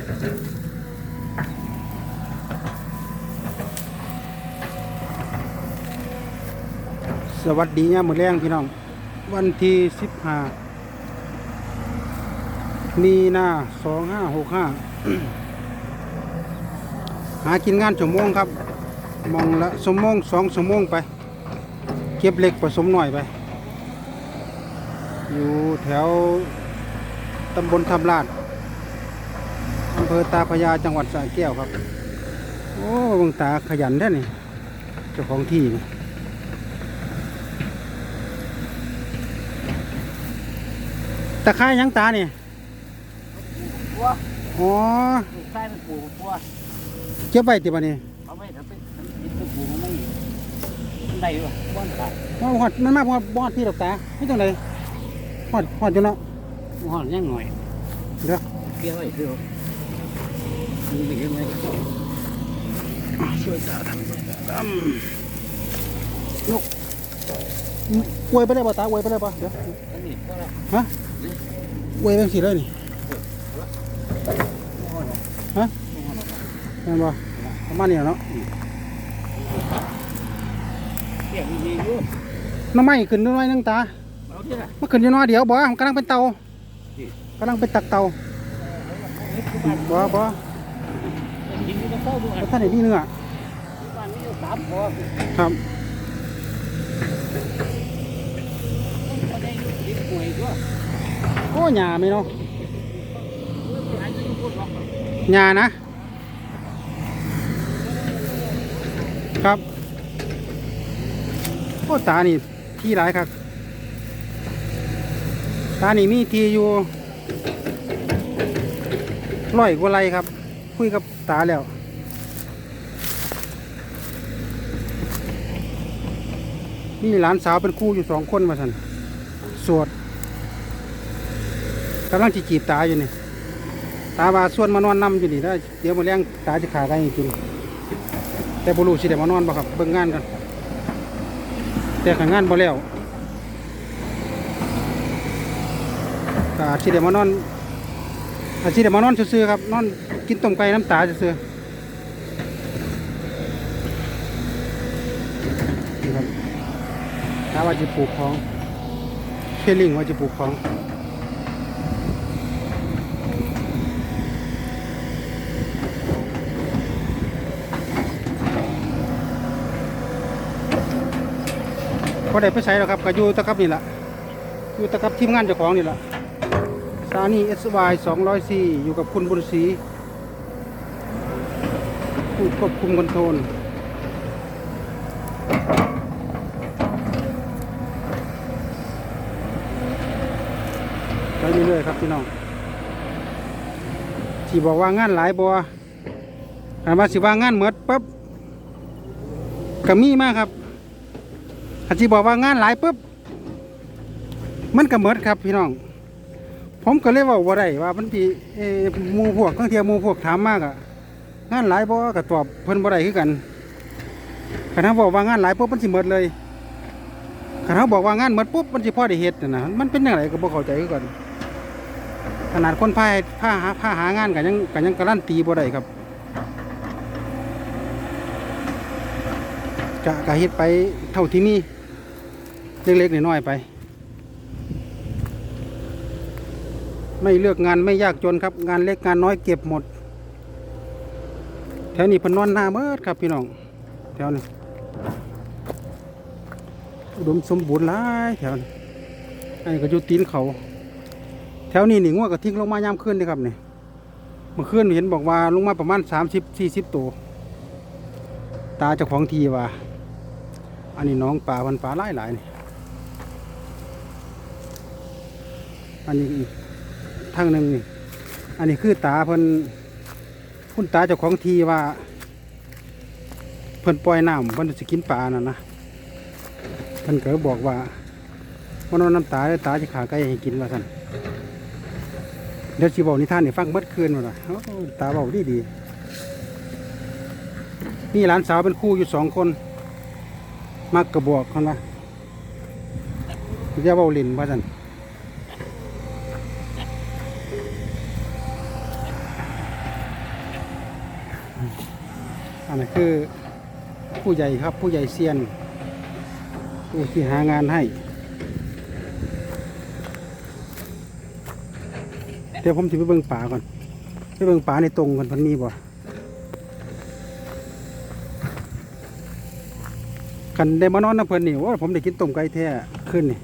สวัสดีเนี่ยมือแรงพี่น้อง วันที่สิบห้ามีนาสองห้าหกห้าหากินงานชั่วโมงครับ มองละสมโมงสองสมโมงไป เก็บเหล็กผสมหน่อยไป อยู่แถวตำบลทำลาด ภอตาพระยาจังหวัดสระแก้วครับ โอ้เบางตาขยันแท้นี่เจ้าของที่นี่ตะไคร้หยังตาเนี่ยปัวอ๋อลูกชายมันปลูกปัวเก็บไว้ติบัดนี้เอาไว้ถ้าเป็นเป็นปลูกมันไม่มันได้ด้วยบ้านขายว่าหอดมันมาหอดบอดพี่ดอกตาไม่ต้องเลยหอดหอดอยู่เนาะมันห่อนยังหน่อยเดี๋ยวเกี่ยวไว้คือ มึงไปยังไงช่วยตาทำดำนกอวยไปเลยป่ะตาอวยไปเลยป่ะเดี๋ยวอันนี้ก็แล้วฮะอวยไปสิเลยนี่มันห่อนหรอกฮะมันห่อนหรอกเห็นป่ะประมาณนี้เนาะเกี่ยวดีๆอยู่น้ำไม้ขึ้นน้อยนึงตาเอาที่ละมันขึ้นอยู่น้อยเดียวบ่มันกำลังเป็นเตานี่กำลังเป็นตักเตานี่คือบ้านบ่บ่ กินที่ต้องเข้าดูแล้วท่านไหนนี่เนื้อบ้านนี้อยู่สามพอครับก็ได้อยู่ติดหน่วยด้วยโอ้หญ้าไหมเนาะอาจจะอยู่พูดหรอกหญ้านะครับโอ้ตานี่ที่หลายครับตานี่มีทีอยู่ร้อยกว่าไรครับ คุยกับ ตาแล้วมีหลานสาวเป็นคู่อยู่สองคนมาสันสวดกำลังจีบตาอยู่นี่ ตาว่าส่วนมานอนนำอยู่นี่ได้เดี๋ยวมาเลี้ยงตาจะขาดไก่ให้กิน แต่บุรุษสิเดี๋ยวมานอนบ่ครับเบิ่งงานกันแต่ขังงานบ่แล้วตาสิเดี๋ยวมานอนอาสิเดี๋ยวมานอนซื่อๆครับนอน กินต้มไก่น้ำตาซื่อนี่ครับตาว่าจะปลูกของเคลิงว่าจะปลูกของก็ได้ไปใช้แล้วครับก็อยู่ตะกับนี่แหละอยู่ตะกับทีมงานเจ้าของนี่แหละสถานี SY 204อยู่กับคุณบุญศรี ผู้ควบคุมคอนโทรลไปเรื่อยๆครับพี่น้องที่บอกว่างานหลายบัวกันว่าสิว่างานเหมือดปั๊บก็มีมากครับอาจีบอกว่างานหลายปุ๊บมันก็เหมิดครับพี่น้อง ผมก็เลยว่าว่าได้ว่ามันที่มูพวกทั้งเทียหมูพวกถามมากอะ งานหลายบ่ก็ตอบเพิ่นบ่ได้คือกันคันเขาบอกว่างานหลายปุ๊บมันสิหมดเลยคันเขาบอกว่างานหมดปุ๊บมันสิพอได้เฮ็ดน่ะนะมันเป็นจังไดก็บ่เข้าใจคือกันขนาดคนพายผ้าหาผ้าหางานก็ยังก็ยังการันตีบ่ได้ครับกะกะเฮ็ดไปเท่าที่มีเล็กๆน้อยๆไป ไม่เลือกงานไม่ยากจนครับ งานเล็กงานน้อยเก็บหมด ถวนี้เพนนอนหน้าเมิดครับพี่น้องแถวนี้อุดมสมบูรณ์หลายแถวนี้อันนี้ก็อยู่ตีนเขา แถวนี้หนิงว่าก็ทิ้งลงมายามขึ้นเลยครับเนี่ยเมื่อคืนเห็นบอกว่าลงมาประมาณสามสิบสี่สิบตัวตาเจ้าของทีว่า อันนี้น้องป่าพันป่าหลายหลายนี่อันนี้อีกทางหนึ่งนี่อันนี้คือตาเพิ่น คุณตาเจ้าของทีว่า เพิ่นปล่อยน้ำเพิ่นสิกินปลาน่ะนะเพิ่นก็บอกว่ามันเอาน้ำตาได้ตาจะขาไก่ให้กินว่าซั่นเดี๋ยวสิบอกนิทานให้ฟังเบิดคืนว่าละตาเบาดีดีนี่หลานสาวเป็นคู่อยู่สองคน มักกระบอกคนละอย่าเบาลินว่าซั่น อันนั้คือผู้ใหญ่ครับผู้ใหญ่เซียนผู้ที่หางานให้ เดี๋ยวผมจะไปเบิ่งป่าก่อนไปเบิ่งป่าในตรงกันพันมีบ่กันได้มานอนน้ำเพิ่นนี่ว่าผมได้กินต้มไก่แท้ขึ้นนี่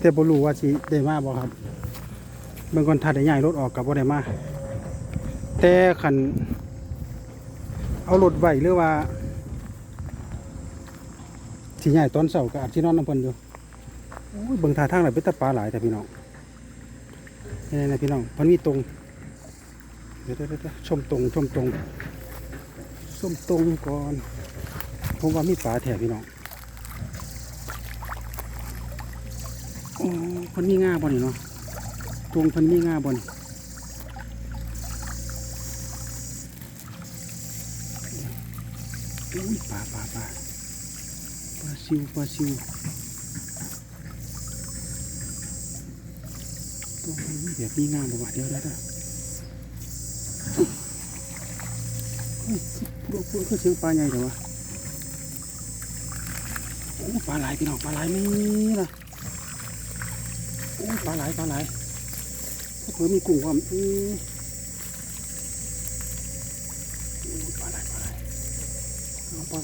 แต่บ่รู้ว่าสิได้มาบ่ครับเบิ่งก่อนถ้าได้ย้ายรถออกกับบ่ได้มา แต่คันเอารถไว้หรือว่าสิย้ายตอนเช้าก็อาจสินอนน้ำพิ่นอยู่โอ้ยเบิ่งท่าทางไหนเป็นตะปลาหลายแต่พี่น้องนี่นะพี่น้องมันมีตรงเดี๋ยวเดี๋ยวชมตรงชมตรงชมตรงก่อนผมว่ามีปลาแถบพี่น้องโอ้มันมีง่าบ่นี่เนาะตรงมันมีง่าบน อุ้ยปลาปลาปลาปลาซิวปลาซิวตัวนี้แบบนี้งามบ่วะเดี๋ยวเดี๋ยวเดี๋ยวเฮ้ยพวกพวกคือเสียงปลาใหญ่แต่วะโอ้ปลาไหลพี่น้องปลาไหลไม่ละโอ้ปลาไหลปลาไหลเผื่อมีกุ้งความอือ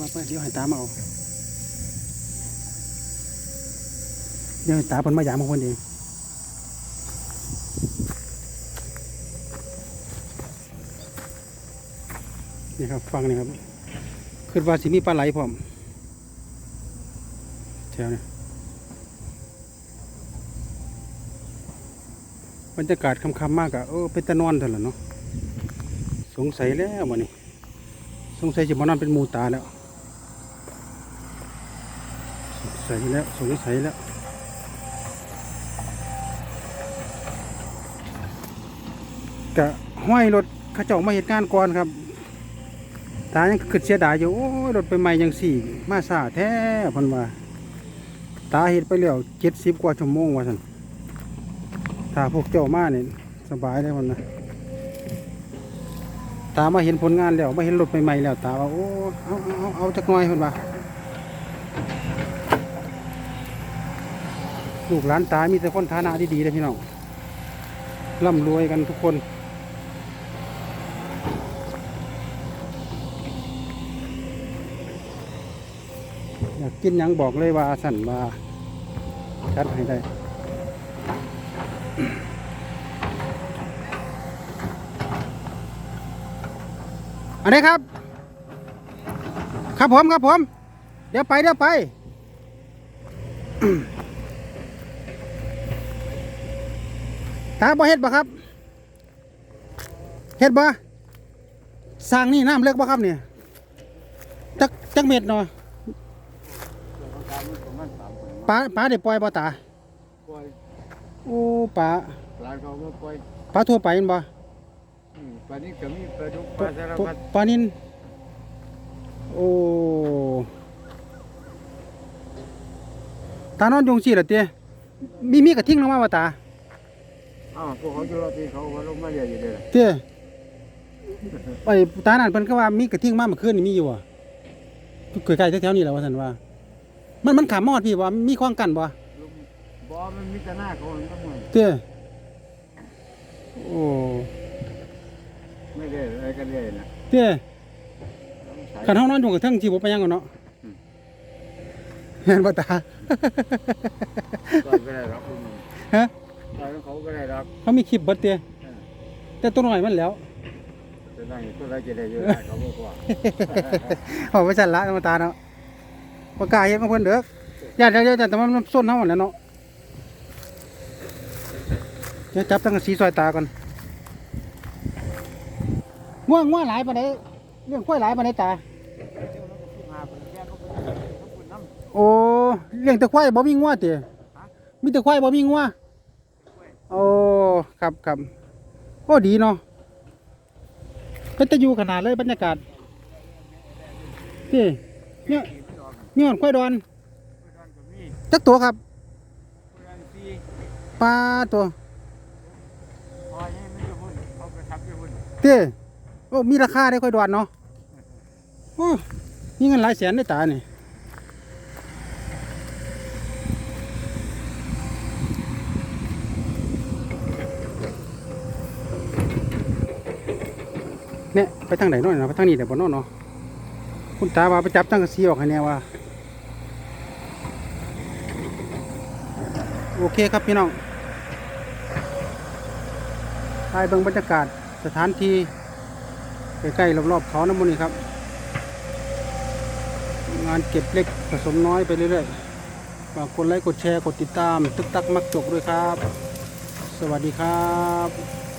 ล่อยปล่อยปเดี๋ยวให้ตามาเอาเดี๋ยวตาเพิ่นมายามมาคนเองนี่ครับฟังนี่ครับขึ้นว่าสิมีปลาไหลพร้อมแถวนี้บรรยากาศค่ำๆมากอะเออเป็นตะนอนเถอะล่ะเนาะสงสัยแล้ววันนี้สงสัยจะมานอนเป็นมูตาแล้ว สงสัยแล้วสงสัยแล้วกะห้อยรถข้าเจ้ามาเหตุงานก่อนครับตายังขึ้นเสียดายอยู่โอ้ยรถไปใหม่ยังสี่ มาซาแท้พันว่าตาเห็ดไปแล้วเจ็ดสิบกว่าชั่วโมงว่าสันถ้าพวกเจ้ามาเนี่ยสบายได้พันนะตามาเห็นผลงานแล้วมาเห็นรถใหม่ๆแล้ว ตาว่าโอ้เอาเอาเอาเอาจักหน่อยพันว่า ลูกหลานตายมีแต่คนฐานะดีๆเลยพี่น้องร่ำรวยกันทุกคน อยากกินยังบอกเลยว่าสั่นว่าจัดให้ได้อันนี้ครับ ครับผมครับผม เดี๋ยวไปเดี๋ยวไป ตาบ่เฮ็ดบ่ครับ เฮ็ดบ่สร้างนี่น้ำเลิกบ่ครับเนี่ยจักจักเม็ดเนาะปลาปลาได้ปล่อยบ่ตาปล่อยโอ้ปลาปลาเขาก็ปล่อยปลาทั่วไปแม่นบ่อืมปลานี้ก็มีปลาดุกปปลาลาสารปลาพัดปลานินโอ้ตานอนอยงซี่ล่ะเตี้ยมีมีกระทิ่งลงมาบ่ตา อ้าวพวกเขาอยู่รอที่เขาว่าลงมาเรียอยู่เลยเตี้ยไอ้ตานั่นเพิ่นก็ว่ามีกระทิ่งมาเมื่อคืนนี่มีอยู่บ่ใกล้ๆแถวๆนี้แหละว่าซั่นว่า มันมันขามมอดพี่บ่มีข้องกันบ่ลุงบ่มันมีแต่หน้าเขามันก็ไม่เตี้ยโอ้ไม่ได้อะไรกันเลยนะเตี้ยต้องใช้ขันห้องนอนอยู่กับเทิงที่ผมไปยังก่อนเนาะเห็นป่ตาปล่อยก็ได้รับคุณฮะ ปล่อยเขาก็ได้รับเขามีคลิปเบิดเตียแต่ตัวหน่อยมันแหล้วจะนั่งตัวไรจะได้เยอะได้เขาบอกว่าเอาไปสั่นละมาตาเนาะปากกล้าเห็นมาเพิ่นเด้อญาติเยอะๆแต่ว่ามันส้นเฮาหมดแหล้วเนาะเดี๋ยวจับตั้งสีซอยตาก่อนง่วงง่วงหลายปานใดเรื่องกล้วยหลายปานใดตามาเป็นแก่ก็เป็นคุณน้ำโอ้เลี้ยงแต่ควายบ่มีงัวติมีแต่ควายบ่มีงัว โอ้ครับครับโอ้ดีเนาะเป็นตะอยู่ขนาดเลยบรรยากาศพี่เนี่ยขี่ไม่ออกมีหอนควายดอนจักตัวครับปลาตัวเต้โอ้มีราคาได้ค่อยดวนเนาะโอ้มีเงินหลายแสนได้ตานี่ย เนี่ยไปทางไหนเนาะนะไปทางนี้เดี๋ยวบนนอนเนาะคุณตาว่าไปจับตั้งกระซีออกให้แน่ว่าโอเคครับพี่น้องถ่ายเบิ่งบรรยากาศสถานที่ใกล้ๆรอบๆเขาน้ำมันนี่ครับ งานเก็บเล็กผสมน้อยไปเรื่อยๆฝากกดไลค์กดแชร์กดติดตาม ตึกตักมักจกด้วยครับ สวัสดีครับ